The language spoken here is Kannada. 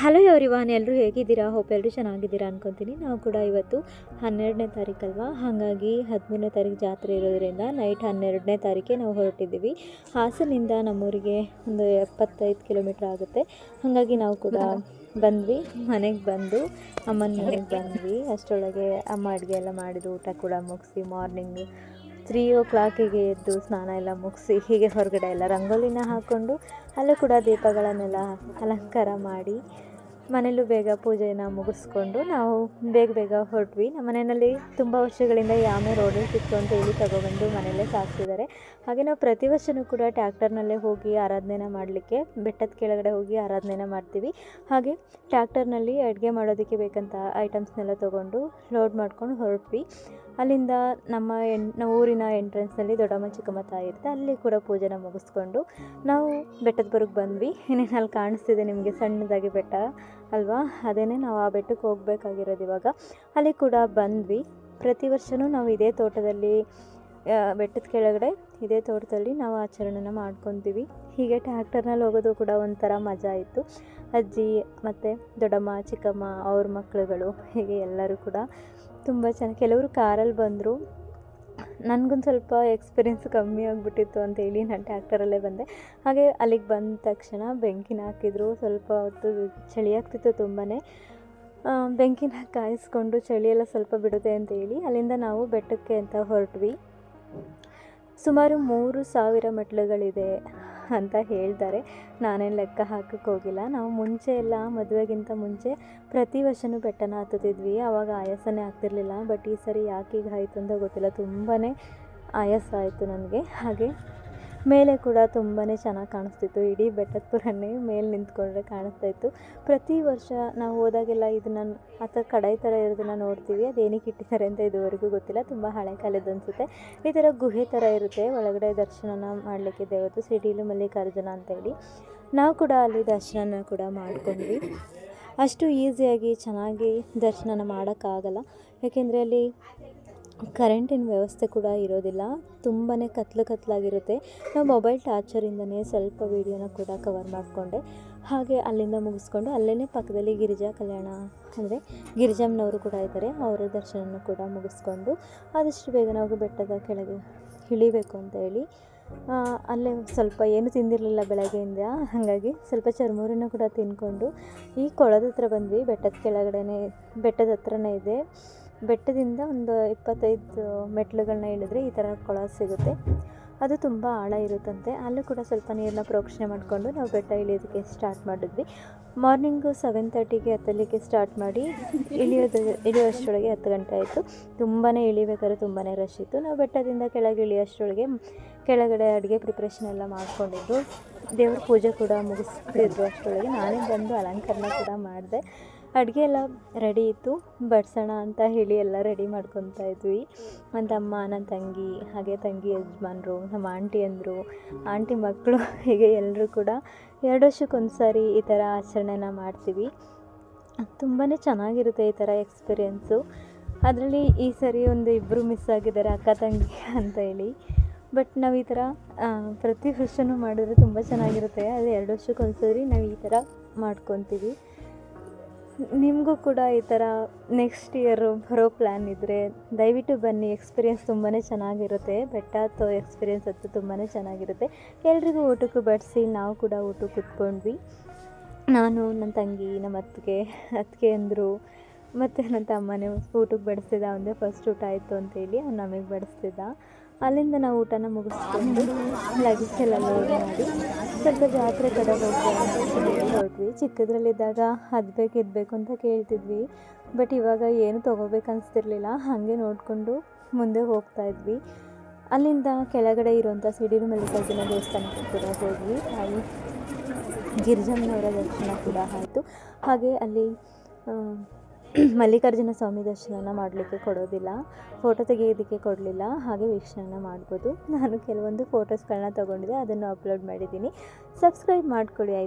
ಹಲೋ ಎವ್ರಿವಾನ್ ಎಲ್ಲರೂ ಹೇಗಿದ್ದೀರಾ? ಹೋಪ್ ಎಲ್ಲರೂ ಚೆನ್ನಾಗಿದ್ದೀರಾ ಅನ್ಕೊತೀನಿ. ನಾವು ಕೂಡ ಇವತ್ತು ಹನ್ನೆರಡನೇ ತಾರೀಕಲ್ವಾ ಹಾಗಾಗಿ ಹದಿಮೂರನೇ ತಾರೀಕು ಜಾತ್ರೆ ಇರೋದ್ರಿಂದ ನೈಟ್ ಹನ್ನೆರಡನೇ ತಾರೀಕೆ ನಾವು ಹೊರಟಿದ್ದೀವಿ. ಹಾಸನಿಂದ ನಮ್ಮೂರಿಗೆ ಒಂದು ಎಪ್ಪತ್ತೈದು ಕಿಲೋಮೀಟ್ರ್ ಆಗುತ್ತೆ. ಹಾಗಾಗಿ ನಾವು ಕೂಡ ಬಂದ್ವಿ. ಮನೆಗೆ ಬಂದು ಅಮ್ಮನ ಮನೆಗೆ ಬಂದ್ವಿ. ಅಷ್ಟರೊಳಗೆ ಅಮ್ಮ ಅಡುಗೆ ಎಲ್ಲ ಮಾಡಿದ್ರು. ಊಟ ಕೂಡ ಮುಗಿಸಿ ಮಾರ್ನಿಂಗ್ ತ್ರೀ ಓ ಕ್ಲಾಕಿಗೆ ಎದ್ದು ಸ್ನಾನ ಎಲ್ಲ ಮುಗಿಸಿ ಹೀಗೆ ಹೊರಗಡೆ ಎಲ್ಲ ರಂಗೋಲಿನ ಹಾಕ್ಕೊಂಡು ಅಲ್ಲೂ ಕೂಡ ದೀಪಗಳನ್ನೆಲ್ಲ ಅಲಂಕಾರ ಮಾಡಿ ಮನೇಲೂ ಬೇಗ ಪೂಜೆನ ಮುಗಿಸ್ಕೊಂಡು ನಾವು ಬೇಗ ಬೇಗ ಹೊರಟ್ವಿ. ನಮ್ಮ ಮನೆಯಲ್ಲಿ ತುಂಬ ವರ್ಷಗಳಿಂದ ಯಾವೇ ರೋಡಲ್ಲಿ ಸಿಕ್ತು ಅಂತ ಹೇಳಿ ತಗೊಬಂದು ಮನೆಯಲ್ಲೇ ಸಾಕ್ತಿದ್ದಾರೆ. ಹಾಗೆ ನಾವು ಪ್ರತಿ ವರ್ಷವೂ ಕೂಡ ಟ್ಯಾಕ್ಟರ್ನಲ್ಲೇ ಹೋಗಿ ಆರಾಧನೆನ ಮಾಡಲಿಕ್ಕೆ, ಬೆಟ್ಟದ ಕೆಳಗಡೆ ಹೋಗಿ ಆರಾಧನೆನ ಮಾಡ್ತೀವಿ. ಹಾಗೆ ಟ್ಯಾಕ್ಟರ್ನಲ್ಲಿ ಅಡುಗೆ ಮಾಡೋದಕ್ಕೆ ಬೇಕಂತ ಐಟಮ್ಸ್ನೆಲ್ಲ ತೊಗೊಂಡು ಲೋಡ್ ಮಾಡ್ಕೊಂಡು ಹೊರಟ್ವಿ. ಅಲ್ಲಿಂದ ನಮ್ಮ ಎನ್ ಊರಿನ ಎಂಟ್ರೆನ್ಸ್ನಲ್ಲಿ ದೊಡ್ಡಮ್ಮ, ಚಿಕ್ಕಮ್ಮ ತಾಯಿ ಇರುತ್ತೆ. ಅಲ್ಲಿ ಕೂಡ ಪೂಜೆನ ಮುಗಿಸ್ಕೊಂಡು ನಾವು ಬೆಟ್ಟದ ಬರಕ್ಕೆ ಬಂದ್ವಿ. ಇನ್ನೇನು ಅಲ್ಲಿ ಕಾಣಿಸ್ತಿದೆ ನಿಮಗೆ? ಸಣ್ಣದಾಗಿ ಬೆಟ್ಟ ಅಲ್ವಾ? ಅದೇನೇ ನಾವು ಆ ಬೆಟ್ಟಕ್ಕೆ ಹೋಗ್ಬೇಕಾಗಿರೋದು ಇವಾಗ. ಅಲ್ಲಿ ಕೂಡ ಬಂದ್ವಿ. ಪ್ರತಿ ವರ್ಷವೂ ನಾವು ಇದೇ ತೋಟದಲ್ಲಿ ಬೆಟ್ಟದ ಕೆಳಗಡೆ ಇದೇ ತೋಟದಲ್ಲಿ ನಾವು ಆಚರಣೆನ ಮಾಡ್ಕೊತೀವಿ. ಹೀಗೆ ಟ್ಯಾಕ್ಟರ್ನಲ್ಲಿ ಹೋಗೋದು ಕೂಡ ಒಂಥರ ಮಜಾ ಇತ್ತು. ಅಜ್ಜಿ ಮತ್ತು ದೊಡ್ಡಮ್ಮ, ಚಿಕ್ಕಮ್ಮ, ಅವ್ರ ಮಕ್ಕಳುಗಳು ಹೀಗೆ ಎಲ್ಲರೂ ಕೂಡ ತುಂಬ ಚೆನ್ನಾಗಿ, ಕೆಲವರು ಕಾರಲ್ಲಿ ಬಂದರು. ನನಗೊಂದು ಸ್ವಲ್ಪ ಎಕ್ಸ್ಪೀರಿಯೆನ್ಸ್ ಕಮ್ಮಿ ಆಗಿಬಿಟ್ಟಿತ್ತು ಅಂತೇಳಿ ನಾನು ಟ್ಯಾಕ್ಟರಲ್ಲೇ ಬಂದೆ. ಹಾಗೆ ಅಲ್ಲಿಗೆ ಬಂದ ತಕ್ಷಣ ಬೆಂಕಿನ ಹಾಕಿದ್ರು, ಸ್ವಲ್ಪ ಹೊತ್ತು ಚಳಿ ಆಗ್ತಿತ್ತು ತುಂಬಾ ಬೆಂಕಿನ ಕಾಯಿಸ್ಕೊಂಡು ಚಳಿ ಎಲ್ಲ ಸ್ವಲ್ಪ ಬಿಡುತ್ತೆ ಅಂತೇಳಿ ಅಲ್ಲಿಂದ ನಾವು ಬೆಟ್ಟಕ್ಕೆ ಅಂತ ಹೊರಟ್ವಿ. ಸುಮಾರು ಮೂರು ಸಾವಿರ ಮೆಟ್ಲುಗಳಿದೆ. ಅಂತ ಹೇಳ್ತಾರೆ. ನಾನೇನು ಲೆಕ್ಕ ಹಾಕಕ್ಕೆ ಹೋಗಿಲ್ಲ. ನಾವು ಮುಂಚೆ ಎಲ್ಲ ಮದುವೆಗಿಂತ ಮುಂಚೆ ಪ್ರತಿ ವರ್ಷವೂ ಬೆಟ್ಟನ ಹತ್ತುತ್ತಿದ್ವಿ. ಆವಾಗ ಆಯಾಸನೇ ಆಗ್ತಿರ್ಲಿಲ್ಲ. ಬಟ್ ಈ ಸರಿ ಯಾಕೆ ಈಗ ಆಯಿತು ಅಂತ ಗೊತ್ತಿಲ್ಲ. ತುಂಬಾ ಆಯಾಸ ಆಯಿತು ನನಗೆ ಹಾಗೆ ಮೇಲೆ ಕೂಡ ತುಂಬಾ ಚೆನ್ನಾಗಿ ಕಾಣಿಸ್ತಿತ್ತು. ಇಡೀ ಬೆಟ್ಟದ ಮೇಲೆ ನಿಂತ್ಕೊಂಡ್ರೆ ಕಾಣಿಸ್ತಾ ಇತ್ತು. ಪ್ರತಿ ವರ್ಷ ನಾವು ಹೋದಾಗೆಲ್ಲ ಇದನ್ನು ಅಥವಾ ಕಡಾಯಿ ಥರ ಇರೋದನ್ನ ನೋಡ್ತೀವಿ. ಅದು ಏನಕ್ಕೆ ಇಟ್ಟಿದ್ದಾರೆ ಅಂತ ಇದುವರೆಗೂ ಗೊತ್ತಿಲ್ಲ. ತುಂಬ ಹಳೆ ಕಾಲದ ಅನಿಸುತ್ತೆ. ಈ ಥರ ಗುಹೆ ಥರ ಇರುತ್ತೆ. ಒಳಗಡೆ ದರ್ಶನನ ಮಾಡಲಿಕ್ಕೆ ದೇವತ್ತು ಸಿಡಿಲು ಮಲ್ಲಿಕಾರ್ಜುನ ಅಂತೇಳಿ ನಾವು ಕೂಡ ಅಲ್ಲಿ ದರ್ಶನ ಕೂಡ ಮಾಡ್ಕೊಂಡ್ವಿ. ಅಷ್ಟು ಈಸಿಯಾಗಿ ಚೆನ್ನಾಗಿ ದರ್ಶನನ ಮಾಡೋಕ್ಕಾಗಲ್ಲ. ಯಾಕೆಂದರೆ ಅಲ್ಲಿ ಕರೆಂಟಿನ ವ್ಯವಸ್ಥೆ ಕೂಡ ಇರೋದಿಲ್ಲ. ತುಂಬಾ ಕತ್ಲು ಕತ್ಲಾಗಿರುತ್ತೆ. ನಾವು ಮೊಬೈಲ್ ಟಾರ್ಚರಿಂದನೇ ಸ್ವಲ್ಪ ವೀಡಿಯೋನ ಕೂಡ ಕವರ್ ಮಾಡಿಕೊಂಡೆ. ಹಾಗೆ ಅಲ್ಲಿಂದ ಮುಗಿಸ್ಕೊಂಡು ಅಲ್ಲೇ ಪಕ್ಕದಲ್ಲಿ ಗಿರಿಜಾ ಕಲ್ಯಾಣ ಅಂದರೆ ಗಿರಿಜಮ್ಮನವರು ಕೂಡ ಇದ್ದಾರೆ. ಅವರ ದರ್ಶನನೂ ಕೂಡ ಮುಗಿಸ್ಕೊಂಡು ಆದಷ್ಟು ಬೇಗ ನಾವು ಬೆಟ್ಟದ ಕೆಳಗೆ ಇಳಿಬೇಕು ಅಂತ ಹೇಳಿ ಅಲ್ಲೇ ಸ್ವಲ್ಪ ಏನು ತಿಂದಿರಲಿಲ್ಲ ಬೆಳಗ್ಗೆಯಿಂದ. ಹಾಗಾಗಿ ಸ್ವಲ್ಪ ಚರ್ಮೂರಿನ ಕೂಡ ತಿಂದ್ಕೊಂಡು ಈ ಕೊಳದ ಹತ್ರ ಬಂದ್ವಿ. ಬೆಟ್ಟದ ಕೆಳಗಡೆನೇ, ಬೆಟ್ಟದ ಹತ್ರನೇ ಇದೆ. ಬೆಟ್ಟದಿಂದ ಒಂದು ಇಪ್ಪತ್ತೈದು ಮೆಟ್ಲುಗಳನ್ನ ಇಳಿದ್ರೆ ಈ ಥರ ಕೊಳ ಸಿಗುತ್ತೆ. ಅದು ತುಂಬ ಆಳ ಇರುತ್ತಂತೆ. ಅಲ್ಲೂ ಕೂಡ ಸ್ವಲ್ಪ ನೀರನ್ನ ಪ್ರೋಕ್ಷಣೆ ಮಾಡಿಕೊಂಡು ನಾವು ಬೆಟ್ಟ ಇಳಿಯೋದಕ್ಕೆ ಸ್ಟಾರ್ಟ್ ಮಾಡಿದ್ವಿ. ಮಾರ್ನಿಂಗು ಸೆವೆನ್ ತರ್ಟಿಗೆ ಹತ್ತಲಿಕ್ಕೆ ಸ್ಟಾರ್ಟ್ ಮಾಡಿ ಇಳಿಯೋದು, ಇಳಿಯೋಷ್ಟರೊಳಗೆ ಹತ್ತು ಗಂಟೆ ಆಯಿತು. ತುಂಬಾ ಇಳಿಬೇಕಾದ್ರೆ ತುಂಬಾ ರಶ್ ಇತ್ತು. ನಾವು ಬೆಟ್ಟದಿಂದ ಕೆಳಗೆ ಇಳಿಯೋಷ್ಟರೊಳಗೆ ಕೆಳಗಡೆ ಅಡುಗೆ ಪ್ರಿಪ್ರೇಷನ್ ಎಲ್ಲ ಮಾಡಿಕೊಂಡಿದ್ದು. ದೇವ್ರ ಪೂಜೆ ಕೂಡ ಮುಗಿಸ್ತಿದ್ರು ಅಷ್ಟರೊಳಗೆ. ನಾನೇ ಬಂದು ಅಲಂಕರಣ ಕೂಡ ಮಾಡಿದೆ. ಅಡುಗೆ ಎಲ್ಲ ರೆಡಿ ಇತ್ತು. ಬಡ್ಸೋಣ ಅಂತ ಹೇಳಿ ಎಲ್ಲ ರೆಡಿ ಮಾಡ್ಕೊತಾ ಇದ್ವಿ. ನನ್ನ ತಮ್ಮ ನನ್ನ ತಂಗಿ, ಹಾಗೆ ತಂಗಿ ಯಜಮಾನ್ರು, ನಮ್ಮ ಆಂಟಿ ಅಂದರು. ಆಂಟಿ ಮಕ್ಕಳು, ಹೀಗೆ ಎಲ್ಲರೂ ಕೂಡ ಎರಡು ವರ್ಷಕ್ಕೊಂದು ಸಾರಿ ಈ ಥರ ಆಚರಣೆನ ಮಾಡ್ತೀವಿ. ತುಂಬಾ ಚೆನ್ನಾಗಿರುತ್ತೆ ಈ ಥರ ಎಕ್ಸ್ಪೀರಿಯೆನ್ಸು ಅದರಲ್ಲಿ ಈ ಸರಿ ಒಂದು ಇಬ್ಬರು ಮಿಸ್ ಆಗಿದ್ದಾರೆ ಅಕ್ಕ, ತಂಗಿ ಅಂತ ಹೇಳಿ. ಬಟ್ ನಾವು ಈ ಥರ ಪ್ರತಿ ವರ್ಷನೂ ಮಾಡಿದ್ರೆ ತುಂಬ ಚೆನ್ನಾಗಿರುತ್ತೆ. ಅದು ಎರಡು ವರ್ಷಕ್ಕೊಂದ್ಸರಿ ನಾವು ಈ ಥರ ಮಾಡ್ಕೊತೀವಿ. ನಿಮಗೂ ಕೂಡ ಈ ಥರ ನೆಕ್ಸ್ಟ್ ಇಯರು ಬರೋ ಪ್ಲ್ಯಾನ್ ಇದ್ದರೆ ದಯವಿಟ್ಟು ಬನ್ನಿ. ಎಕ್ಸ್ಪೀರಿಯೆನ್ಸ್ ತುಂಬಾ ಚೆನ್ನಾಗಿರುತ್ತೆ. ಬೆಟ್ಟ ಹತ್ತೋ ಎಕ್ಸ್ಪೀರಿಯೆನ್ಸ್ ಅಂತೂ ತುಂಬಾ ಚೆನ್ನಾಗಿರುತ್ತೆ. ಎಲ್ರಿಗೂ ಊಟಕ್ಕೂ ಬಡಿಸಿ ನಾವು ಕೂಡ ಊಟಕ್ಕೆ ಕುತ್ಕೊಂಡ್ವಿ. ನಾನು ನನ್ನ ತಂಗಿ ನಮ್ಮ ಅತ್ತಿಗೆ ಅತ್ತಿಗೆ ಅಂದರು. ಮತ್ತು ನನ್ನ ತಮ್ಮನೇ ಊಟಕ್ಕೆ ಬಡಿಸ್ತಿದ್ದ ಅವನದೇ ಫಸ್ಟ್ ಊಟ ಆಯಿತು ಅಂತೇಳಿ ಅವ್ನು ನಮಗೆ ಬಡಿಸ್ತಿದ್ದ. ಅಲ್ಲಿಂದ ನಾವು ಊಟನ ಮುಗಿಸ್ಕೊಂಡು ಲಗೇಜ್ ಎಲ್ಲ ಲೋಡ್ ಮಾಡಿ ಸ್ವಲ್ಪ ಜಾತ್ರೆ ಕಡೆ ಹೋಗ್ತೀವಿ ಚಿಕ್ಕದ್ರಲ್ಲಿದ್ದಾಗ ಅದು ಬೇಕು ಇದು ಬೇಕು ಅಂತ ಕೇಳ್ತಿದ್ವಿ. ಬಟ್ ಇವಾಗ ಏನು ತೊಗೋಬೇಕು ಅನಿಸ್ತಿರ್ಲಿಲ್ಲ. ಹಾಗೆ ನೋಡಿಕೊಂಡು ಮುಂದೆ ಹೋಗ್ತಾ ಇದ್ವಿ. ಅಲ್ಲಿಂದ ಕೆಳಗಡೆ ಇರುವಂಥ ಸಿಡಿಲು ಮಲ್ಲಿಕಾರ್ಜುನ ದೇವಸ್ಥಾನಕ್ಕೆ ಕೂಡ ಹೋದ್ವಿ. ಅಲ್ಲಿ ಗಿರಿಜಮ್ಮನವರ ದರ್ಶನ ಕೂಡ ಆಯಿತು. ಹಾಗೆ ಅಲ್ಲಿ ಮಲ್ಲಿಕಾರ್ಜುನ ಸ್ವಾಮಿ ದರ್ಶನ ಮಾಡಲಿಕ್ಕೆ ಕೊಡೋದಿಲ್ಲ ಫೋಟೋ ತೆಗೆಯೋದಕ್ಕೆ ಕೊಡಲಿಲ್ಲ, ಹಾಗೆ ವೀಕ್ಷಣೆ ಮಾಡ್ಬೋದು. ನಾನು ಕೆಲವೊಂದು ಫೋಟೋಸ್ಗಳನ್ನ ತೊಗೊಂಡಿದ್ದೆ, ಅದನ್ನು ಅಪ್ಲೋಡ್ ಮಾಡಿದ್ದೀನಿ. ಸಬ್ಸ್ಕ್ರೈಬ್ ಮಾಡ್ಕೊಳ್ಳಿ ಆಯಿತು?